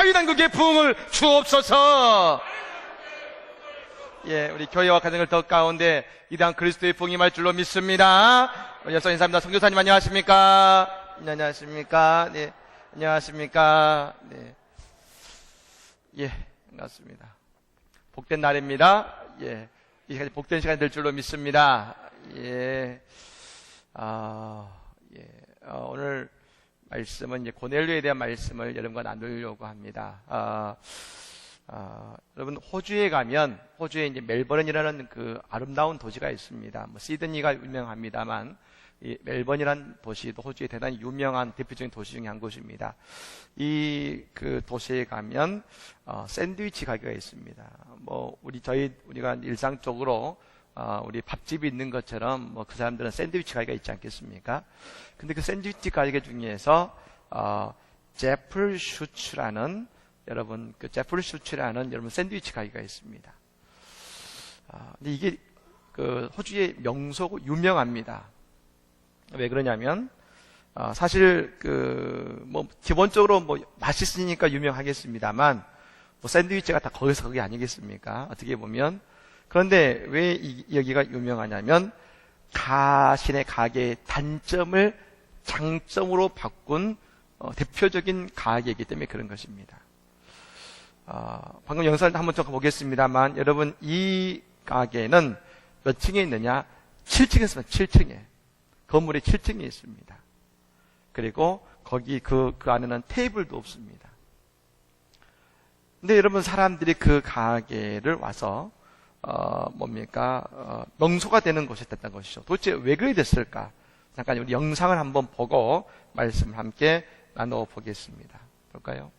자유당국의 부흥을 주옵소서. 예, 우리 교회와 가정을 더 가운데 이당 그리스도의 부흥이 말 줄로 믿습니다. 우리 인사입니다. 성교사님 안녕하십니까? 네, 안녕하십니까? 네, 안녕하십니까? 네. 예, 반갑습니다. 복된 날입니다. 예, 이 시간이 복된 시간이 될 줄로 믿습니다. 예, 아, 예, 어, 오늘 말씀은 이제 고넬료에 대한 말씀을 여러분과 나누려고 합니다. 아, 아, 여러분 호주에 가면 호주에 이제 멜버른이라는 그 아름다운 도시가 있습니다. 뭐 시드니가 유명합니다만 이 멜번이라는 도시도 호주의 대단히 유명한 대표적인 도시 중에 한 곳입니다. 이 그 도시에 가면 어, 샌드위치 가게가 있습니다. 뭐 우리 저희 우리가 일상적으로 어, 우리 밥집이 있는 것처럼 뭐 그 사람들은 샌드위치 가게가 있지 않겠습니까? 근데 그 샌드위치 가게 중에서 어, 제플 슈츠라는 여러분 그 제플 슈츠라는 여러분 샌드위치 가게가 있습니다. 아, 근데 이게 그 호주의 명소고 유명합니다. 왜 그러냐면 어, 사실 그 뭐 기본적으로 뭐 맛있으니까 유명하겠습니다만 뭐 샌드위치가 다 거기서 거기 아니겠습니까? 어떻게 보면 그런데 왜 이, 여기가 유명하냐면 가신의 가게의 단점을 장점으로 바꾼 어, 대표적인 가게이기 때문에 그런 것입니다. 어, 방금 영상을 한번 더 보겠습니다만 여러분 이 가게는 몇 층에 있느냐? 7층에 있습니다. 7층에. 건물이 7층에 있습니다. 그리고 거기 그, 그 안에는 테이블도 없습니다. 근데 여러분 사람들이 그 가게를 와서 어, 뭡니까 어, 명소가 되는 곳이 됐던 것이죠. 도대체 왜 그래 됐을까? 잠깐 우리 영상을 한번 보고 말씀 함께 나누어 보겠습니다. 볼까요?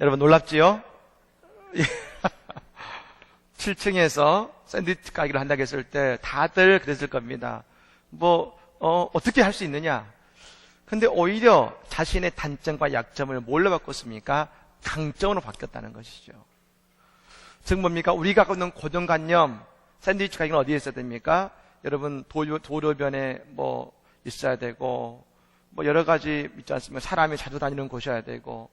여러분 놀랍지요? 7층에서 샌드위치 가기를 한다고 했을 때 다들 그랬을 겁니다. 뭐, 어, 어떻게 할 수 있느냐? 근데 오히려 자신의 단점과 약점을 뭘로 바꿨습니까? 강점으로 바뀌었다는 것이죠. 즉 뭡니까? 우리가 갖고 있는 고정관념, 샌드위치 가기는 어디에 있어야 됩니까? 여러분 도로, 도로변에 뭐 있어야 되고 뭐 여러 가지 있지 않습니까? 사람이 자주 다니는 곳이어야 되고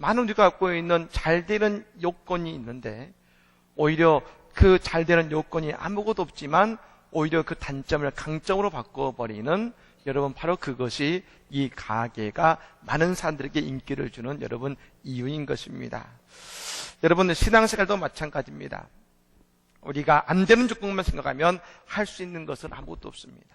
많은 우리가 갖고 있는 잘 되는 요건이 있는데 오히려 그 잘 되는 요건이 아무것도 없지만 오히려 그 단점을 강점으로 바꿔버리는 여러분 바로 그것이 이 가게가 많은 사람들에게 인기를 주는 여러분 이유인 것입니다. 여러분 신앙생활도 마찬가지입니다. 우리가 안 되는 조건만 생각하면 할 수 있는 것은 아무것도 없습니다.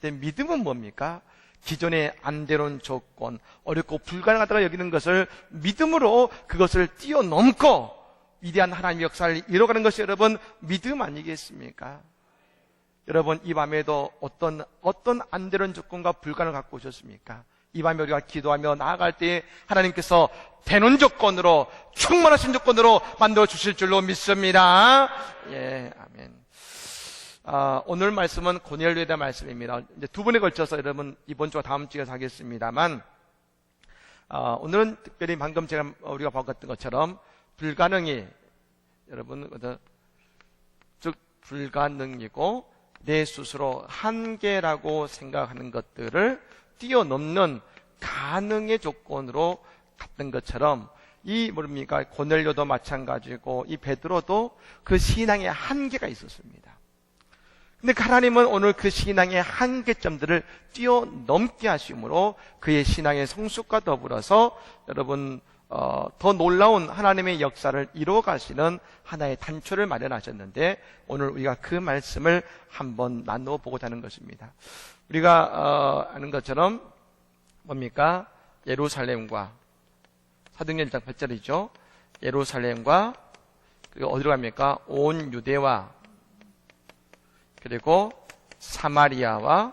근데 믿음은 뭡니까? 기존에 안 되는 조건, 어렵고 불가능하다고 여기는 것을 믿음으로 그것을 뛰어넘고 위대한 하나님의 역사를 이뤄가는 것이 여러분 믿음 아니겠습니까? 여러분 이 밤에도 어떤 어떤 안 되는 조건과 불가능을 갖고 오셨습니까? 이 밤에 우리가 기도하며 나아갈 때 하나님께서 되는 조건으로 충만하신 조건으로 만들어 주실 줄로 믿습니다. 예, 아멘. 아, 오늘 말씀은 고넬료에 대한 말씀입니다. 이제 두 번에 걸쳐서 여러분 이번 주와 다음 주에 하겠습니다만 아, 오늘은 특별히 방금 제가 우리가 봤던 것처럼 불가능이 여러분 즉 불가능이고 내 스스로 한계라고 생각하는 것들을 뛰어넘는 가능의 조건으로 갔던 것처럼 이 뭡니까 고넬료도 마찬가지고 이 베드로도 그 신앙의 한계가 있었습니다. 근데 하나님은 오늘 그 신앙의 한계점들을 뛰어넘게 하심으로 그의 신앙의 성숙과 더불어서 여러분 어, 더 놀라운 하나님의 역사를 이루어 가시는 하나의 단초를 마련하셨는데 오늘 우리가 그 말씀을 한번 나누어 보고자 하는 것입니다. 우리가 어, 아는 것처럼 뭡니까 예루살렘과 사도행전 1장 8절이죠. 예루살렘과 그리고 어디로 갑니까? 온 유대와 그리고 사마리아와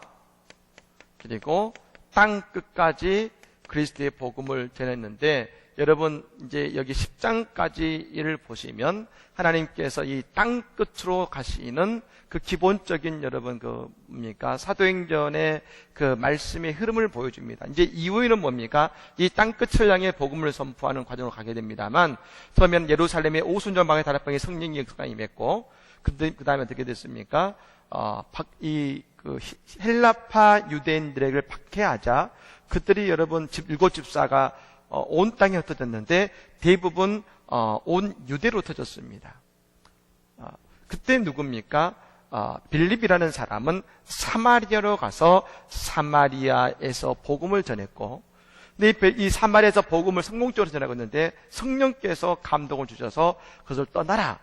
그리고 땅 끝까지 그리스도의 복음을 전했는데 여러분 이제 여기 10장까지 를 보시면 하나님께서 이 땅 끝으로 가시는 그 기본적인 여러분 그 뭡니까 사도행전의 그 말씀의 흐름을 보여줍니다. 이제 이후에는 뭡니까 이 땅 끝을 향해 복음을 선포하는 과정으로 가게 됩니다만 처음에는 예루살렘의 오순절방의 다락방에 성령이 역사가 임했고 그 다음에 어떻게 됐습니까? 어, 이, 그, 헬라파 유대인들에게 박해하자, 그들이 여러분 집, 일곱 집사가 어, 온 땅에 흩어졌는데, 대부분, 어, 온 유대로 흩어졌습니다. 어, 그때 누굽니까? 어, 빌립이라는 사람은 사마리아로 가서 사마리아에서 복음을 전했고, 근데 이 사마리아에서 복음을 성공적으로 전하고 있는데, 성령께서 감동을 주셔서 그것을 떠나라.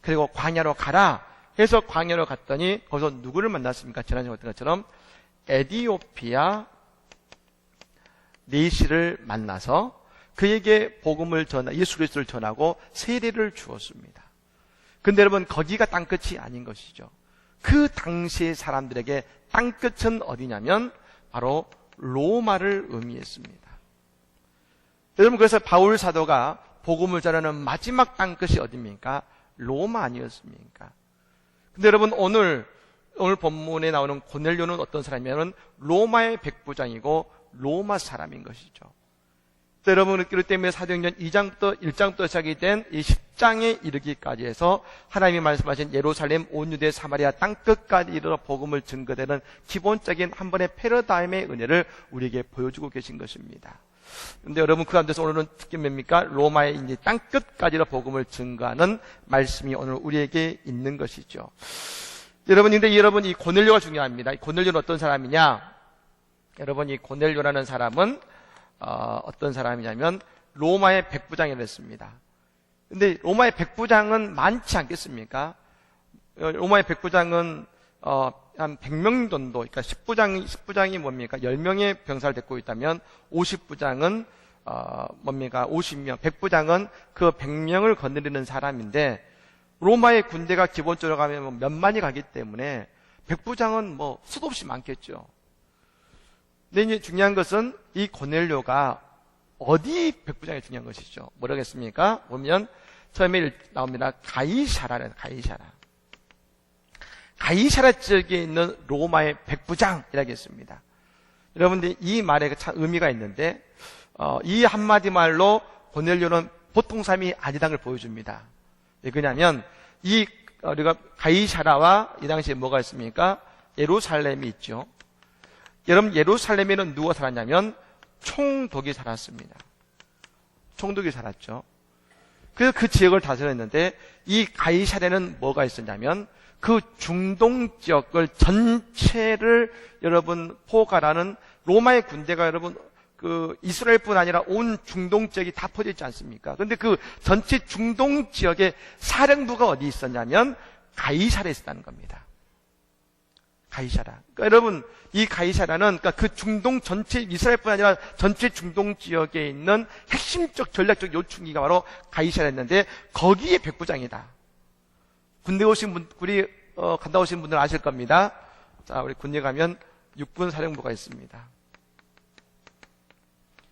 그리고 광야로 가라. 해서 광야로 갔더니 거기서 누구를 만났습니까? 지난주에 봤던 것처럼 에디오피아 네시를 만나서 그에게 복음을 전하, 예수 그리스도를 전하고 세례를 주었습니다. 근데 여러분 거기가 땅끝이 아닌 것이죠. 그 당시의 사람들에게 땅끝은 어디냐면 바로 로마를 의미했습니다. 여러분 그래서 바울 사도가 복음을 전하는 마지막 땅끝이 어디입니까? 로마 아니었습니까? 근데 여러분 오늘 오늘 본문에 나오는 고넬료는 어떤 사람이냐면 로마의 백부장이고 로마 사람인 것이죠. 여러분 그렇기 때문에 사도행전 2장부터 1장부터 시작이 된 이 10장에 이르기까지 해서 하나님이 말씀하신 예루살렘 온 유대 사마리아 땅 끝까지 이르러 복음을 증거되는 기본적인 한 번의 패러다임의 은혜를 우리에게 보여주고 계신 것입니다. 근데 여러분 그 가운데서 오늘은 특히 뭡니까? 로마의 이제 땅 끝까지로 복음을 증거하는 말씀이 오늘 우리에게 있는 것이죠. 여러분, 근데 여러분 이 고넬료가 중요합니다. 이 고넬료는 어떤 사람이냐? 여러분 이 고넬료라는 사람은 어, 떤 사람이냐면 로마의 백부장이 었습니다 근데 로마의 백부장은 많지 않겠습니까? 어, 로마의 백부장은 어, 한 100명 정도, 그러니까 10부장, 10부장이 뭡니까? 10명의 병사를 데리고 있다면 50부장은 어, 뭡니까? 50명, 100부장은 그 100명을 거느리는 사람인데 로마의 군대가 기본적으로 가면 뭐 몇만이 가기 때문에 100부장은 뭐 수도 없이 많겠죠. 근데 이제 중요한 것은 이 고넬료가 어디 백부장이 중요한 것이죠. 뭐라겠습니까? 보면 처음에 나옵니다. 가이샤라는 가이샤라. 가이샤라 지역에 있는 로마의 백부장이라고 했습니다. 여러분들 이 말에 참 의미가 있는데 어, 이 한마디 말로 고넬료는 보통 사람이 걸 보여줍니다. 왜 그러냐면 이 우리가 가이샤라와 이 당시에 뭐가 있습니까? 예루살렘이 있죠. 여러분 예루살렘에는 누가 살았냐면 총독이 살았습니다. 총독이 살았죠. 그래서 그 지역을 다스렸는데 이 가이사레는 뭐가 있었냐면 그 중동 지역을 전체를 여러분 포괄하는 로마의 군대가 여러분 그 이스라엘뿐 아니라 온 중동 지역이 다 퍼져 있지 않습니까? 그런데 그 전체 중동 지역의 사령부가 어디 있었냐면 가이사레에 있었다는 겁니다. 가이사라. 그러니까 여러분 이 가이사라는 그러니까 그 중동 전체 이스라엘뿐 아니라 전체 중동 지역에 있는 핵심적 전략적 요충지가 바로 가이사라였는데 거기에 백부장이다. 군대 오신 분, 우리 어, 갔다 오신 분들 아실 겁니다. 자, 우리 군대 가면 육군 사령부가 있습니다.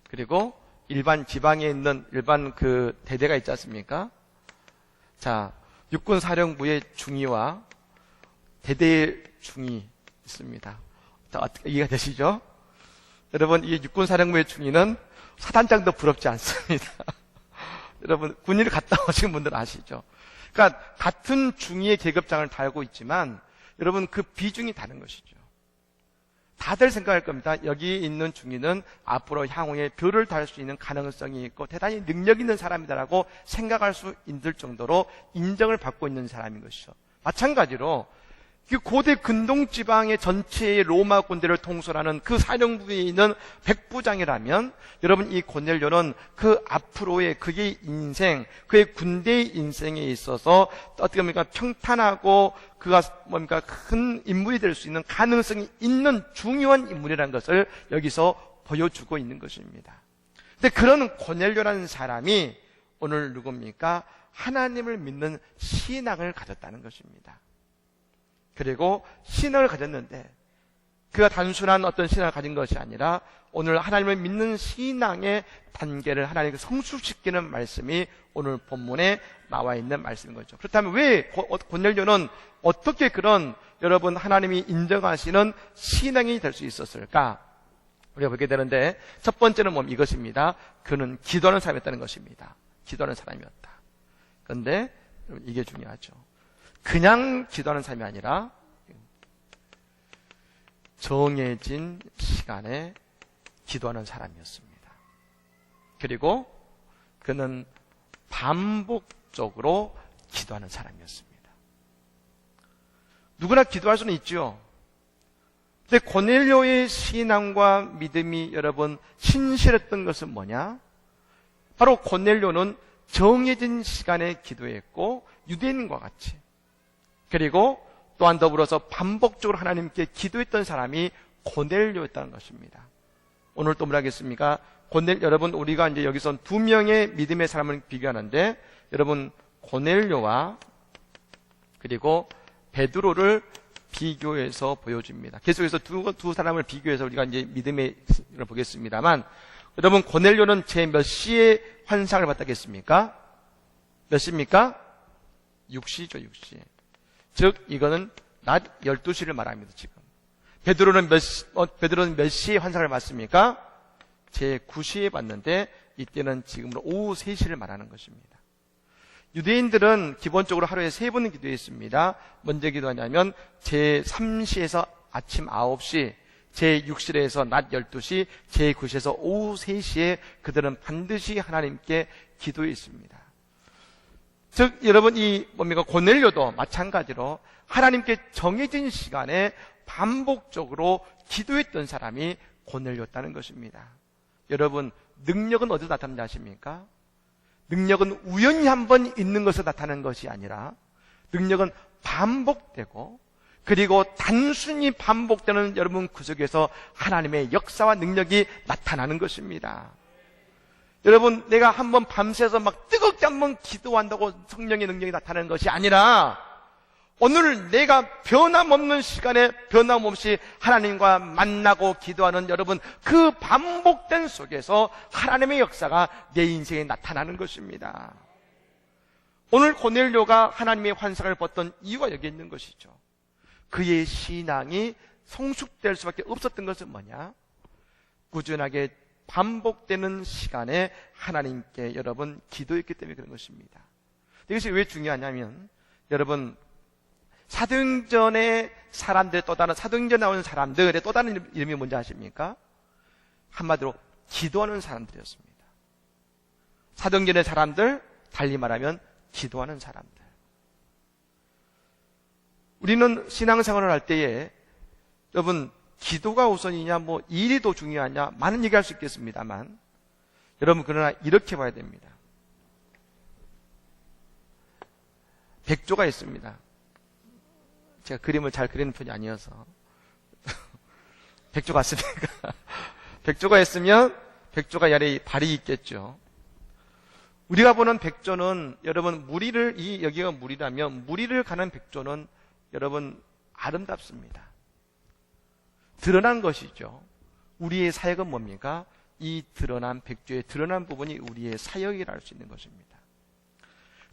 그리고 일반 지방에 있는 일반 그 대대가 있지 않습니까? 자, 육군 사령부의 중위와 대대의 중위 있습니다. 자, 어떻게 이해가 되시죠? 여러분, 이 육군 사령부의 중위는 사단장도 부럽지 않습니다. 여러분, 군인을 갔다 오신 분들 아시죠? 그러니까 같은 중위의 계급장을 달고 있지만 여러분 그 비중이 다른 것이죠. 다들 생각할 겁니다. 여기 있는 중위는 앞으로 향후에 별을 달수 있는 가능성이 있고 대단히 능력 있는 사람이다라고 생각할 수 있을 정도로 인정을 받고 있는 사람인 것이죠. 마찬가지로 그 고대 근동 지방의 전체의 로마 군대를 통솔하는 그 사령부에 있는 백부장이라면 여러분 이 고넬료는 그 앞으로의 그의 인생, 그의 군대의 인생에 있어서 어떻게 보니까 평탄하고 그가 뭡니까 큰 인물이 될 수 있는 가능성이 있는 중요한 인물이라는 것을 여기서 보여주고 있는 것입니다. 근데 그런 고넬료라는 사람이 오늘 누굽니까? 하나님을 믿는 신앙을 가졌다는 것입니다. 그리고 신앙을 가졌는데 그가 단순한 어떤 신앙을 가진 것이 아니라 오늘 하나님을 믿는 신앙의 단계를 하나님께 성숙시키는 말씀이 오늘 본문에 나와 있는 말씀인 거죠. 그렇다면 왜 고넬료는 어떻게 그런 여러분 하나님이 인정하시는 신앙이 될 수 있었을까? 우리가 보게 되는데 첫 번째는 뭐 이것입니다. 그는 기도하는 사람이었다는 것입니다. 기도하는 사람이었다. 그런데 이게 중요하죠. 그냥 기도하는 삶이 아니라 정해진 시간에 기도하는 사람이었습니다. 그리고 그는 반복적으로 기도하는 사람이었습니다. 누구나 기도할 수는 있죠. 근데 고넬료의 신앙과 믿음이 여러분 신실했던 것은 뭐냐? 바로 고넬료는 정해진 시간에 기도했고 유대인과 같이 그리고 또한 더불어서 반복적으로 하나님께 기도했던 사람이 고넬료였다는 것입니다. 오늘 또 뭐라겠습니까? 고넬 여러분 우리가 이제 여기서 두 명의 믿음의 사람을 비교하는데 여러분 고넬료와 그리고 베드로를 비교해서 보여줍니다. 계속해서 두, 두 사람을 비교해서 우리가 이제 믿음의 을 보겠습니다만 여러분 고넬료는 제 몇 시에 환상을 봤다겠습니까? 몇 시입니까? 6시죠, 6시. 즉 이거는 낮 12시를 말합니다. 지금. 베드로는 몇 시, 어, 베드로는 몇 시에 환상을 봤습니까? 제 9시에 봤는데 이때는 지금으로 오후 3시를 말하는 것입니다. 유대인들은 기본적으로 하루에 세 번은 기도했습니다. 먼저 기도하냐면 제 3시에서 아침 9시, 제 6시에서 낮 12시, 제 9시에서 오후 3시에 그들은 반드시 하나님께 기도했습니다. 즉 여러분 이 뭡니까 고넬료도 마찬가지로 하나님께 정해진 시간에 반복적으로 기도했던 사람이 고넬료였다는 것입니다. 여러분 능력은 어디서 나타나는지 아십니까? 능력은 우연히 한 번 있는 것에 나타나는 것이 아니라 능력은 반복되고 그리고 단순히 반복되는 여러분 그 속에서 하나님의 역사와 능력이 나타나는 것입니다. 여러분, 내가 한번 밤새서 막 뜨겁게 한번 기도한다고 성령의 능력이 나타나는 것이 아니라 오늘 내가 변함없는 시간에 변함없이 하나님과 만나고 기도하는 여러분 그 반복된 속에서 하나님의 역사가 내 인생에 나타나는 것입니다. 오늘 고넬료가 하나님의 환상을 봤던 이유가 여기 있는 것이죠. 그의 신앙이 성숙될 수밖에 없었던 것은 뭐냐? 꾸준하게 반복되는 시간에 하나님께 여러분 기도했기 때문에 그런 것입니다. 이것이 왜 중요하냐면 여러분 사도행전의 사람들 또 다른 사도행전 나오는 사람들의 또 다른 이름이 뭔지 아십니까? 한마디로 기도하는 사람들이었습니다. 사도행전의 사람들, 달리 말하면 기도하는 사람들. 우리는 신앙생활을 할 때에 여러분 기도가 우선이냐 뭐 일이 더 중요하냐 많은 얘기할 수 있겠습니다만 여러분 그러나 이렇게 봐야 됩니다. 백조가 있습니다. 제가 그림을 잘 그리는 편이 아니어서 백조가 있으니까 백조가 있으면 백조가 열에 발이 있겠죠. 우리가 보는 백조는 여러분 무리를 이 여기가 무리라면 무리를 가는 백조는 여러분 아름답습니다. 드러난 것이죠. 우리의 사역은 뭡니까? 이 드러난 백조의 드러난 부분이 우리의 사역이라 할 수 있는 것입니다.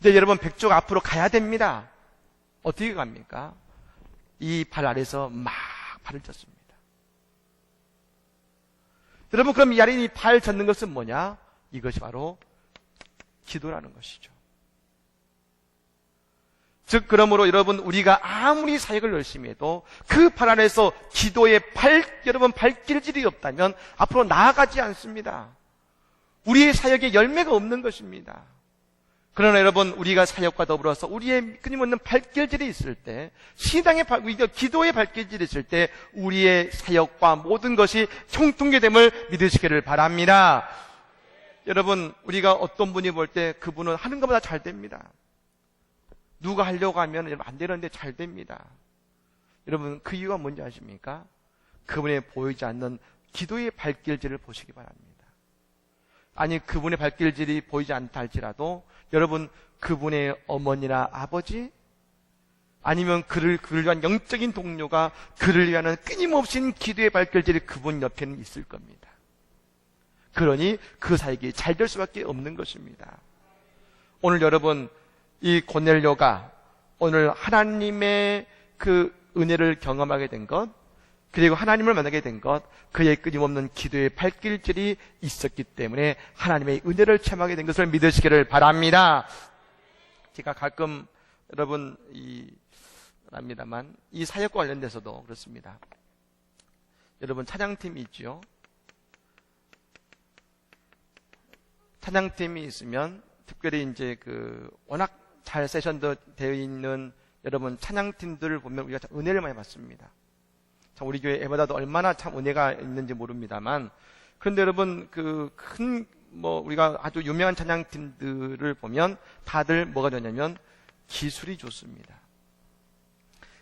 이제 여러분 백조가 앞으로 가야 됩니다. 어떻게 갑니까? 이 발 아래서 막 발을 쳤습니다. 여러분 그럼 이 아래 이발 젓는 것은 뭐냐? 이것이 바로 기도라는 것이죠. 즉 그러므로 여러분 우리가 아무리 사역을 열심히 해도 그 발 안에서 기도의 발 여러분 발길질이 없다면 앞으로 나아가지 않습니다. 우리의 사역에 열매가 없는 것입니다. 그러나 여러분 우리가 사역과 더불어서 우리의 끊임없는 발길질이 있을 때 신앙의 발, 기도의 발길질이 있을 때 우리의 사역과 모든 것이 총통계됨을 믿으시기를 바랍니다. 여러분 우리가 어떤 분이 볼 때 그분은 하는 것보다 잘 됩니다. 누가 하려고 하면 안 되는데 잘 됩니다. 여러분 그 이유가 뭔지 아십니까? 그분의 보이지 않는 기도의 발길질을 보시기 바랍니다. 아니 그분의 발길질이 보이지 않다 할지라도 여러분 그분의 어머니나 아버지 아니면 그를 그를 위한 영적인 동료가 그를 위한 끊임없인 기도의 발길질이 그분 옆에는 있을 겁니다. 그러니 그 사역이 잘 될 수밖에 없는 것입니다. 오늘 여러분 이 고넬료가 오늘 하나님의 그 은혜를 경험하게 된 것, 그리고 하나님을 만나게 된 것, 그의 끊임없는 기도의 발길질이 있었기 때문에 하나님의 은혜를 체험하게 된 것을 믿으시기를 바랍니다. 제가 가끔 여러분 이 합니다만 이 사역과 관련돼서도 그렇습니다. 여러분 찬양팀이 있죠. 찬양팀이 있으면 특별히 이제 그 워낙 잘 세션도 되어 있는 여러분 찬양팀들을 보면 우리가 참 은혜를 많이 받습니다. 참 우리 교회 에바다도 얼마나 참 은혜가 있는지 모릅니다만 그런데 여러분 그 큰 뭐 우리가 아주 유명한 찬양팀들을 보면 다들 뭐가 되냐면 기술이 좋습니다.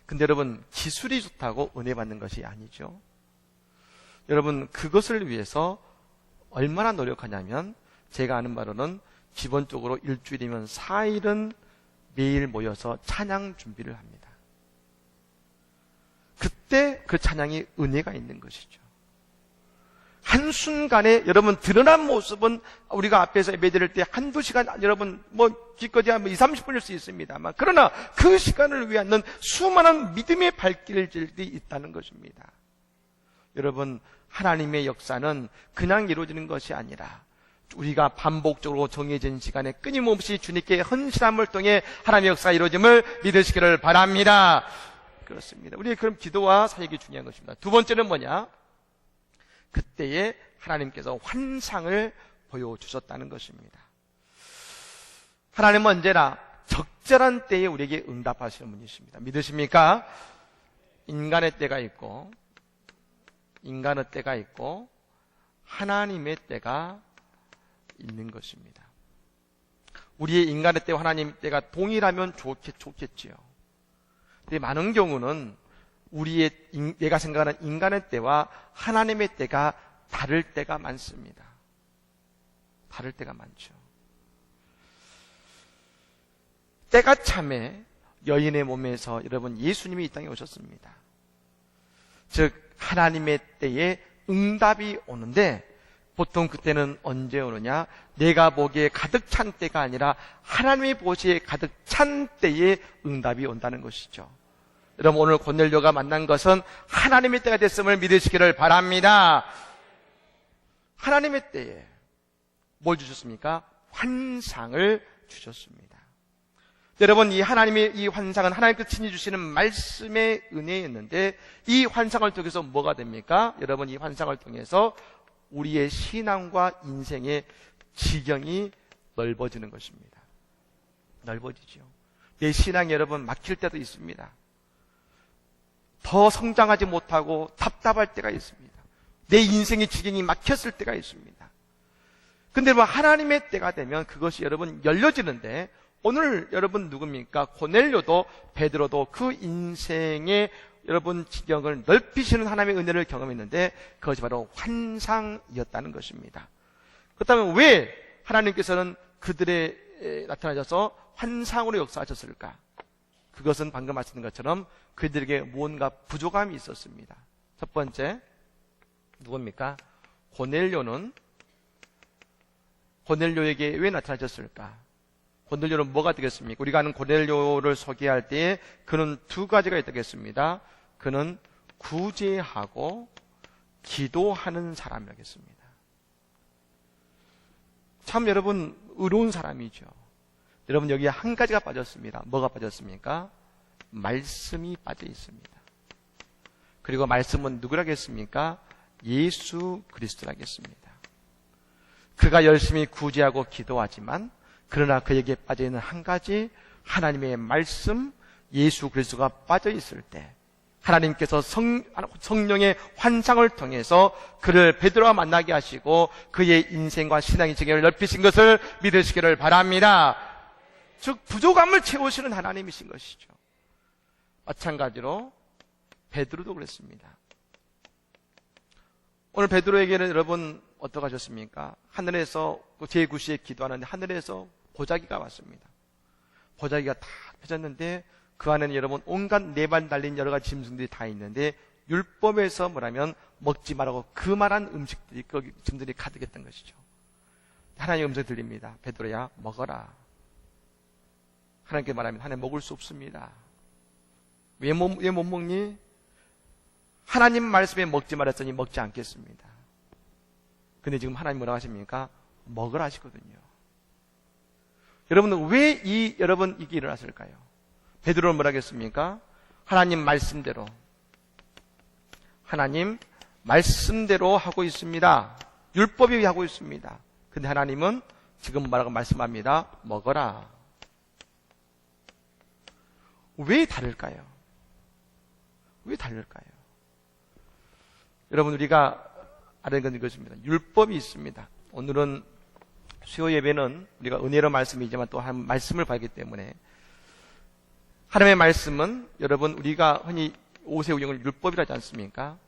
근데 여러분 기술이 좋다고 은혜 받는 것이 아니죠. 여러분 그것을 위해서 얼마나 노력하냐면 제가 아는 바로는 기본적으로 일주일이면 4일은 매일 모여서 찬양 준비를 합니다. 그때 그 찬양이 은혜가 있는 것이죠. 한순간에 여러분 드러난 모습은 우리가 앞에서 예배 드릴 때 한두 시간 여러분 뭐 기껏이 한 2, 30분일 수 있습니다만 그러나 그 시간을 위한 수많은 믿음의 발길들이 있다는 것입니다. 여러분 하나님의 역사는 그냥 이루어지는 것이 아니라 우리가 반복적으로 정해진 시간에 끊임없이 주님께 헌신함을 통해 하나님의 역사가 이루어짐을 믿으시기를 바랍니다. 그렇습니다. 우리의 그럼 기도와 사역이 중요한 것입니다. 두 번째는 뭐냐? 그때에 하나님께서 환상을 보여주셨다는 것입니다. 하나님은 언제나 적절한 때에 우리에게 응답하시는 분이십니다. 믿으십니까? 인간의 때가 있고, 인간의 때가 있고, 하나님의 때가 있는 것입니다. 우리의 인간의 때와 하나님 때가 동일하면 좋겠, 좋겠지요. 근데 많은 경우는 우리의 내가 생각하는 인간의 때와 하나님의 때가 다를 때가 많습니다. 다를 때가 많죠. 때가 참에 여인의 몸에서 여러분 예수님이 이 땅에 오셨습니다. 즉 하나님의 때에 응답이 오는데 보통 그때는 언제 오느냐? 내가 보기에 가득 찬 때가 아니라 하나님이 보시기에 가득 찬 때에 응답이 온다는 것이죠. 여러분 오늘 고넬료가 만난 것은 하나님의 때가 됐음을 믿으시기를 바랍니다. 하나님의 때에 뭘 주셨습니까? 환상을 주셨습니다. 여러분 이 하나님의 이 환상은 하나님께서 친히 주시는 말씀의 은혜였는데 이 환상을 통해서 뭐가 됩니까? 여러분 이 환상을 통해서 우리의 신앙과 인생의 지경이 넓어지는 것입니다. 넓어지죠. 내 신앙 여러분 막힐 때도 있습니다. 더 성장하지 못하고 답답할 때가 있습니다. 내 인생의 지경이 막혔을 때가 있습니다. 근데 뭐 하나님의 때가 되면 그것이 여러분 열려지는데 오늘 여러분 누굽니까? 고넬료도 베드로도 그 인생의 여러분 지경을 넓히시는 하나님의 은혜를 경험했는데 그것이 바로 환상이었다는 것입니다. 그렇다면 왜 하나님께서는 그들의 에, 나타나셔서 환상으로 역사하셨을까? 그것은 방금 말씀드린 것처럼 그들에게 무언가 부족함이 있었습니다. 첫 번째, 누굽니까? 고넬료는 고넬료에게 왜 나타나셨을까? 고넬료는 뭐가 되겠습니까? 우리가 아는 고넬료를 소개할 때에 그는 두 가지가 있겠습니다. 그는 구제하고 기도하는 사람이겠습니다. 참 여러분 의로운 사람이죠. 여러분 여기에 한 가지가 빠졌습니다. 뭐가 빠졌습니까? 말씀이 빠져 있습니다. 그리고 말씀은 누구라겠습니까? 예수 그리스도라겠습니다. 그가 열심히 구제하고 기도하지만 그러나 그에게 빠져 있는 한 가지 하나님의 말씀 예수 그리스도가 빠져 있을 때 하나님께서 성, 성령의 환상을 통해서 그를 베드로와 만나게 하시고 그의 인생과 신앙의 지경을 넓히신 것을 믿으시기를 바랍니다. 즉 부족함을 채우시는 하나님이신 것이죠. 마찬가지로 베드로도 그랬습니다. 오늘 베드로에게는 여러분 어떡하셨습니까? 하늘에서 그 제9시에 기도하는데 하늘에서 보자기가 왔습니다. 보자기가 다 펴졌는데 그 안에는 여러분 온갖 네발 달린 여러 가지 짐승들이 다 있는데 율법에서 뭐라면 먹지 말라고 그 말한 음식들이 거기 짐들이 가득했던 것이죠. 하나님의 음성이 들립니다. 베드로야 먹어라. 하나님께 말하면 하나님 먹을 수 없습니다. 왜 못, 왜 못 먹니? 하나님 말씀에 먹지 말았더니 먹지 않겠습니다. 근데 지금 하나님 뭐라고 하십니까? 먹으라 하시거든요. 여러분은 왜 이, 여러분 이게 일어났을까요? 베드로는 뭐라 하겠습니까? 하나님 말씀대로. 하나님 말씀대로 하고 있습니다. 율법이 하고 있습니다. 근데 하나님은 지금 뭐라고 말씀합니다. 먹어라. 왜 다를까요? 왜 다를까요? 여러분 우리가 알아야 건 이것입니다. 율법이 있습니다. 오늘은 수요 예배는 우리가 은혜로 말씀이지만 또 한 말씀을 봐기 때문에 하나님의 말씀은 여러분 우리가 흔히 오세우경을 율법이라 하지 않습니까?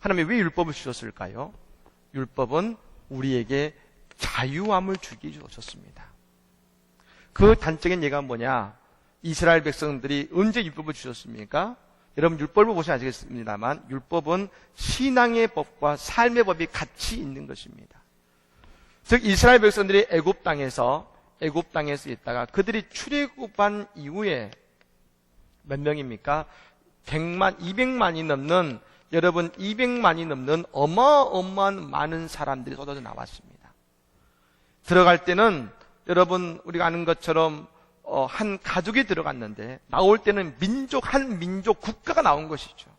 하나님이 왜 율법을 주셨을까요? 율법은 우리에게 자유함을 주기 주셨습니다. 그 단적인 예가 뭐냐? 이스라엘 백성들이 언제 율법을 주셨습니까? 여러분 율법을 보시면 아시겠습니다만 율법은 신앙의 법과 삶의 법이 같이 있는 것입니다. 즉 이스라엘 백성들이 애굽 땅에서 애굽 땅에서 있다가 그들이 출애굽한 이후에 몇 명입니까? 100만, 200만이 넘는 여러분 200만이 넘는 어마어마한 많은 사람들이 쏟아져 나왔습니다. 들어갈 때는 여러분 우리가 아는 것처럼 어, 한 가족이 들어갔는데 나올 때는 민족 한 민족 국가가 나온 것이죠.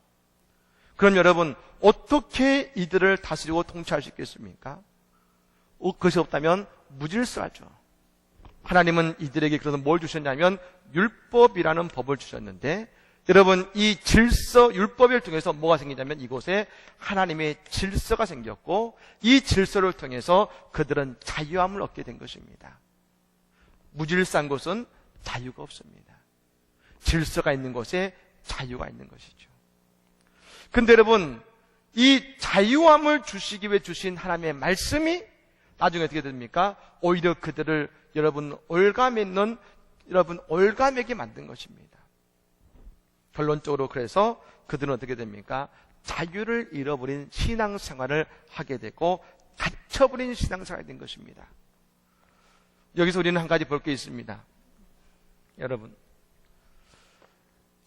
그럼 여러분 어떻게 이들을 다스리고 통치할 수 있겠습니까? 어, 그것이 없다면 무질서하죠. 하나님은 이들에게 그래서 뭘 주셨냐면 율법이라는 법을 주셨는데 여러분 이 질서 율법을 통해서 뭐가 생기냐면 이곳에 하나님의 질서가 생겼고 이 질서를 통해서 그들은 자유함을 얻게 된 것입니다. 무질서한 곳은 자유가 없습니다. 질서가 있는 곳에 자유가 있는 것이죠. 근데 여러분, 이 자유함을 주시기 위해 주신 하나님의 말씀이 나중에 어떻게 됩니까? 오히려 그들을 여러분 올가매는 여러분 올가매게 만든 것입니다. 결론적으로 그래서 그들은 어떻게 됩니까? 자유를 잃어버린 신앙생활을 하게 되고 갇혀버린 신앙생활이 된 것입니다. 여기서 우리는 한 가지 볼 게 있습니다. 여러분,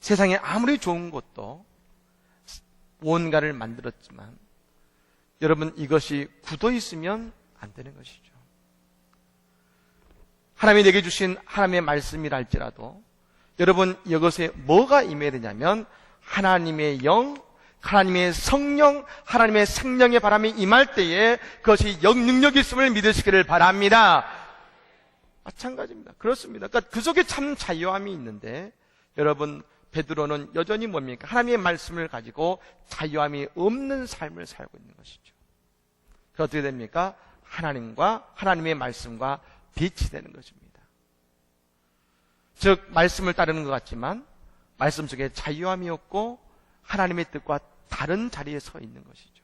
세상에 아무리 좋은 것도 무언가를 만들었지만 여러분 이것이 굳어 있으면 안 되는 것이죠. 하나님이 내게 주신 하나님의 말씀이라 할지라도 여러분 이것에 뭐가 임해야 되냐면 하나님의 영, 하나님의 성령, 하나님의 생명의 바람이 임할 때에 그것이 영능력이 있음을 믿으시기를 바랍니다. 마찬가지입니다. 그렇습니다. 그러니까 그 속에 참 자유함이 있는데 여러분 베드로는 여전히 뭡니까? 하나님의 말씀을 가지고 자유함이 없는 삶을 살고 있는 것이죠. 그 어떻게 됩니까? 하나님과 하나님의 말씀과 빛이 되는 것입니다. 즉 말씀을 따르는 것 같지만 말씀 속에 자유함이 없고 하나님의 뜻과 다른 자리에 서 있는 것이죠.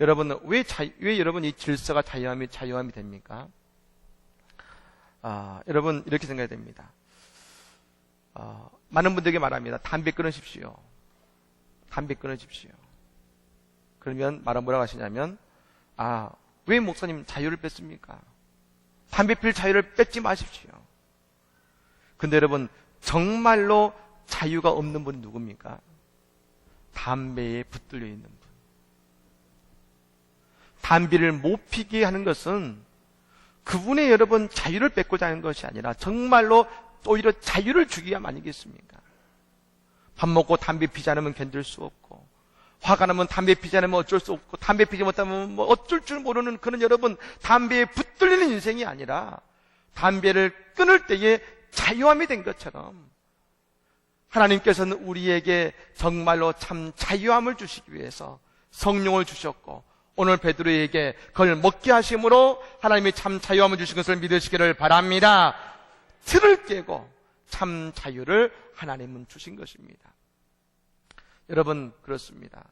여러분 왜, 자, 왜 여러분 이 질서가 자유함이 자유함이 됩니까? 아, 여러분 이렇게 생각이 됩니다. 어, 많은 분들에게 말합니다. 담배 끊으십시오. 담배 끊으십시오. 그러면 말은 뭐라고 하시냐면 아, 왜 목사님 자유를 뺐습니까? 담배 필 자유를 뺏지 마십시오. 근데 여러분 정말로 자유가 없는 분이 누굽니까? 담배에 붙들려 있는 분. 담배를 못 피게 하는 것은 그분의 여러분 자유를 뺏고자 하는 것이 아니라 정말로 오히려 자유를 주기 위함 아니겠습니까? 밥 먹고 담배 피지 않으면 견딜 수 없고 화가 나면 담배 피지 않으면 어쩔 수 없고 담배 피지 못하면 뭐 어쩔 줄 모르는 그런 여러분 담배에 붙들리는 인생이 아니라 담배를 끊을 때에 자유함이 된 것처럼 하나님께서는 우리에게 정말로 참 자유함을 주시기 위해서 성령을 주셨고 오늘 베드로에게 그걸 먹게 하심으로 하나님이 참 자유함을 주신 것을 믿으시기를 바랍니다. 틀을 깨고 참 자유를 하나님은 주신 것입니다. 여러분 그렇습니다.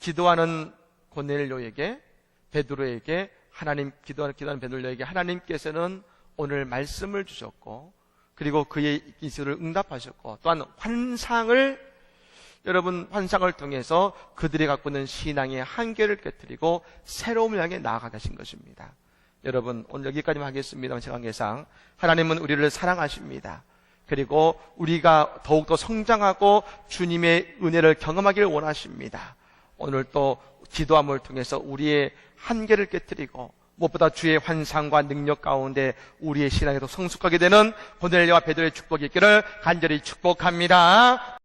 기도하는 고넬료에게 베드로에게 하나님 기도하는 기도하는 베드로에게 하나님께서는 오늘 말씀을 주셨고 그리고 그의 기술을 응답하셨고 또한 환상을 여러분 환상을 통해서 그들이 갖고 있는 신앙의 한계를 깨뜨리고 새로움을 향해 나아가게 하신 것입니다. 여러분 오늘 여기까지만 하겠습니다. 시간계상 하나님은 우리를 사랑하십니다. 그리고 우리가 더욱더 성장하고 주님의 은혜를 경험하기를 원하십니다. 오늘 또 기도함을 통해서 우리의 한계를 깨뜨리고 무엇보다 주의 환상과 능력 가운데 우리의 신앙에도 성숙하게 되는 고넬료와 베드로의 축복이 있기를 간절히 축복합니다.